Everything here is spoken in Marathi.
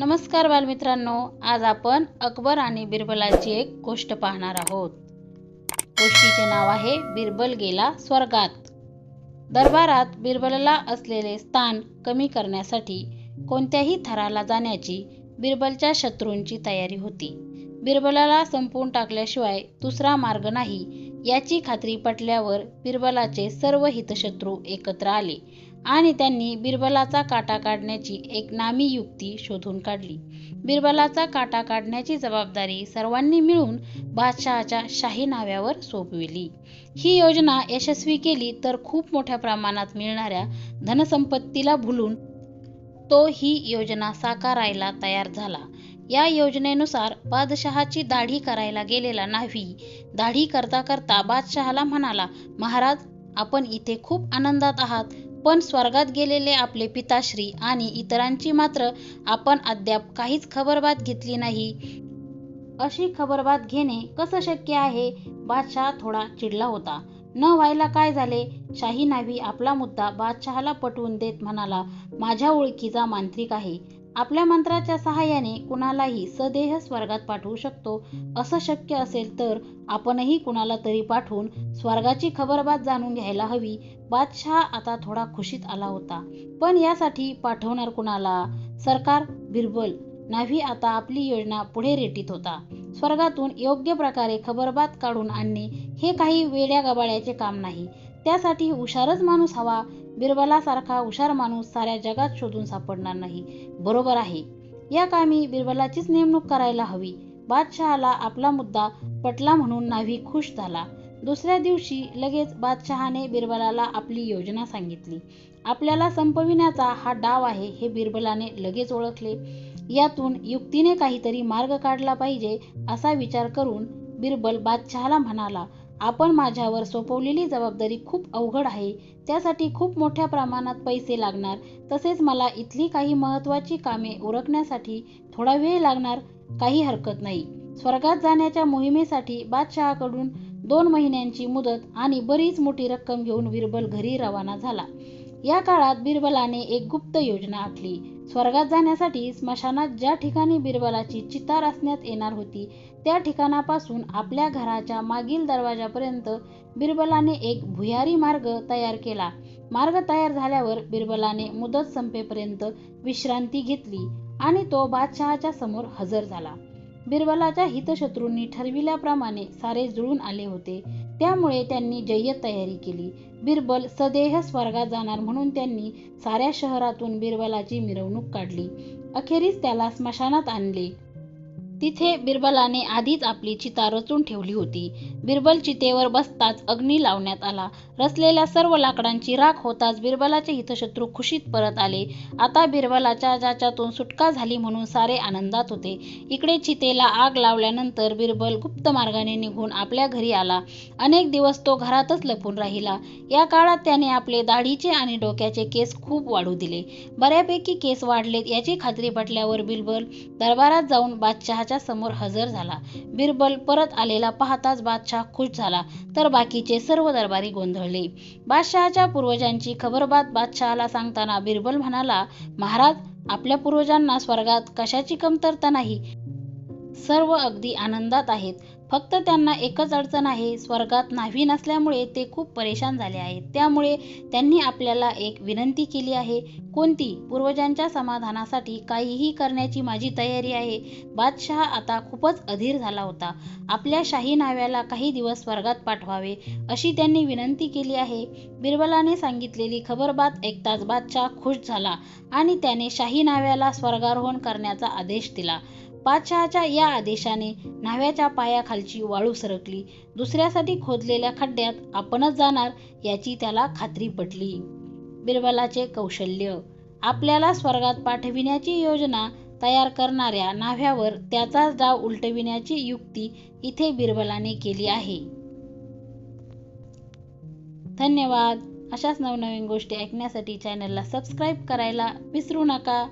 नमस्कार बालमित्रांनो आज आपण अकबर आणि बिरबलाची एक गोष्ट पाहणार आहोत. गोष्टीचे नाव आहे बिरबल गेला स्वर्गात. दरबारात बिरबलला असलेले स्थान कमी करण्यासाठी कोणत्याही थराला जाण्याची बिरबलच्या शत्रूंची तयारी होती. बिरबलाला संपवून टाकल्याशिवाय दुसरा मार्ग नाही याची खात्री पटल्यावर बिरबलाचे सर्व हितशत्रू एकत्र आले. आणि त्यांनी बिरबलाचा काटा काढण्याची एक नामी युक्ती शोधून काढली. बिरबलाचा काटा काढण्याची जबाबदारी सर्वांनी मिळून बादशहाच्या शाही नाव्यावर सोपविली. ही योजना यशस्वी केली तर खूप मोठ्या प्रमाणात मिळणाऱ्या धनसंपत्तीला भुलून तो ही योजना साकारायला तयार झाला. या योजनेनुसार बादशहाची दाढी करायला गेलेला न्हावी दाढी करता करता बादशहाला म्हणाला महाराज आपण इथे खूप आनंदात आहात. पण स्वर्गात गेलेले आपले पिताश्री आणि इतरांची मात्र आपण अद्याप काहीच खबरबात घेतली नाही. अशी खबरबात घेणे कसं शक्य आहे? बादशाह थोडा चिडला होता. न व्हायला काय झाले? शाही नावी आपला मुद्दा बादशहाला पटवून देत म्हणाला माझ्या ओळखीचा मांत्रिक आहे. आपल्या मंत्राच्या सहाय्याने कुणालाही सदेह स्वर्गात पाठवू शकतो. असं शक्य असेल तर आपणही कुणाला तरी पाठवून स्वर्गाची खबरबात जाणून घ्यायला हवी. बादशहा आता थोडा खुशीत आला होता. पण यासाठी पाठवणार कुणाला? सरकार बिरबल. नाव्ही आता आपली योजना पुढे रेटीत होता. स्वर्गातून योग्य प्रकारे खबरबात काढून आणणे हे काही वेड्या गबाळ्याचे काम नाही. त्यासाठी हुशारच माणूस हवा. बिरबलासारखा हुशार माणूस साऱ्या जगात शोधून सापडणार नाही. बरोबर आहे. या कामी बिरबलाचीच नेमणूक करायला हवी. बादशहाला आपला मुद्दा पटला म्हणून नाव्ही खुश झाला. दुसऱ्या दिवशी लगेच बादशहाने बिरबलाला आपली योजना सांगितली. आपल्याला संपविण्याचा हा डाव आहे हे बिरबलाने लगेच ओळखले. यातून युक्तीने काहीतरी मार्ग काढला पाहिजे असा विचार करून बिरबल बादशहाला म्हणाला आपण माझ्यावर सोपवलेली जबाबदारी खूप अवघड आहे. त्यासाठी खूप मोठ्या प्रमाणात पैसे लागणार. तसेच मला इथली काही महत्त्वाची कामे उरकण्यासाठी थोडा वेळ लागणार. काही हरकत नाही. स्वर्गात जाण्याच्या मोहिमेसाठी बादशहाकडून दोन महिन्यांची मुदत आणि बरीच मोठी रक्कम घेऊन बिरबल घरी रवाना झाला. या काळात बिरबलाने एक गुप्त योजना आखली. स्वर्गात जाण्यासाठी स्मशानात ज्या ठिकाणी बिरबलाची चितार असण्यात येणार होती त्या ठिकाणापासून आपल्या घराच्या मागील दरवाजापर्यंत बिरबलाने एक भुयारी मार्ग तयार केला. मार्ग तयार झाल्यावर बिरबलाने मुदत संपेपर्यंत विश्रांती घेतली आणि तो बादशहाच्या समोर हजर झाला. बिरबलाच्या हितशत्रूंनी ठरविल्याप्रमाणे सारे जुळून आले होते. त्यामुळे त्यांनी जय्यत तयारी केली. बिरबल सदेह स्वर्गात जाणार म्हणून त्यांनी साऱ्या शहरातून बिरबलाची मिरवणूक काढली. अखेरीस त्याला स्मशानात आणले. तिथे बिरबलाने आधीच आपली चिता रचून ठेवली होती. बिरबल चितेवर बसताच अग्नी लावण्यात आला. रचलेल्या सर्व लाकडांची राख होताच बिरबलाचे हितशत्रू खुशीत परत आले. आता बिरबलाच्या ज्याच्यातून सुटका झाली म्हणून सारे आनंदात होते. इकडे चितेला आग लावल्यानंतर बिरबल गुप्त मार्गाने निघून आपल्या घरी आला. अनेक दिवस तो घरातच लपून राहिला. या काळात त्याने आपले दाढीचे आणि डोक्याचे केस खूप वाढू दिले. बऱ्यापैकी केस वाढलेत याची खात्री पटल्यावर बिरबल दरबारात जाऊन बादशहा समोर हजर झाला. बिरबल परत आलेला पाहताच बादशाह खुश झाला. तर बाकीचे सर्व दरबारी गोंधळले. बादशहाच्या पूर्वजांची खबरबात बादशहाला सांगताना बिरबल म्हणाला महाराज आपल्या पूर्वजांना स्वर्गात कशाची कमतरता नाही? सर्व अगदी आनंदात आहेत. फक्त त्यांना एकच अडचण आहे स्वर्गात न्हावी नसल्यामुळे ते खूप परेशान झाले आहेत. त्यामुळे त्यांनी आपल्याला एक विनंती केली आहे कोणती? पूर्वजांच्या समाधानासाठी काहीही करण्याची माझी तयारी आहे. बादशहा आता खूपच अधीर झाला होता. आपल्या शाही नाव्याला काही दिवस स्वर्गात पाठवावे अशी त्यांनी विनंती केली आहे. बिरबलाने सांगितलेली खबरबात ऐकताच बादशाह खुश झाला आणि त्याने शाही नाव्याला स्वर्गारोहण करण्याचा आदेश दिला. बादशहाच्या या आदेशाने न्हाव्याच्या पायाखालची वाळू सरकली. दुसऱ्यासाठी खोदलेल्या खड्ड्यात आपणच जाणार याची त्याला खात्री पटली. बिरबलाचे कौशल्य. आपल्याला स्वर्गात पाठविण्याची योजना तयार करणाऱ्या न्हाव्यावर त्याचाच डाव उलटविण्याची युक्ती इथे बिरबलाने केली आहे. धन्यवाद. अशाच नवनवीन गोष्टी ऐकण्यासाठी चॅनलला सबस्क्राईब करायला विसरू नका.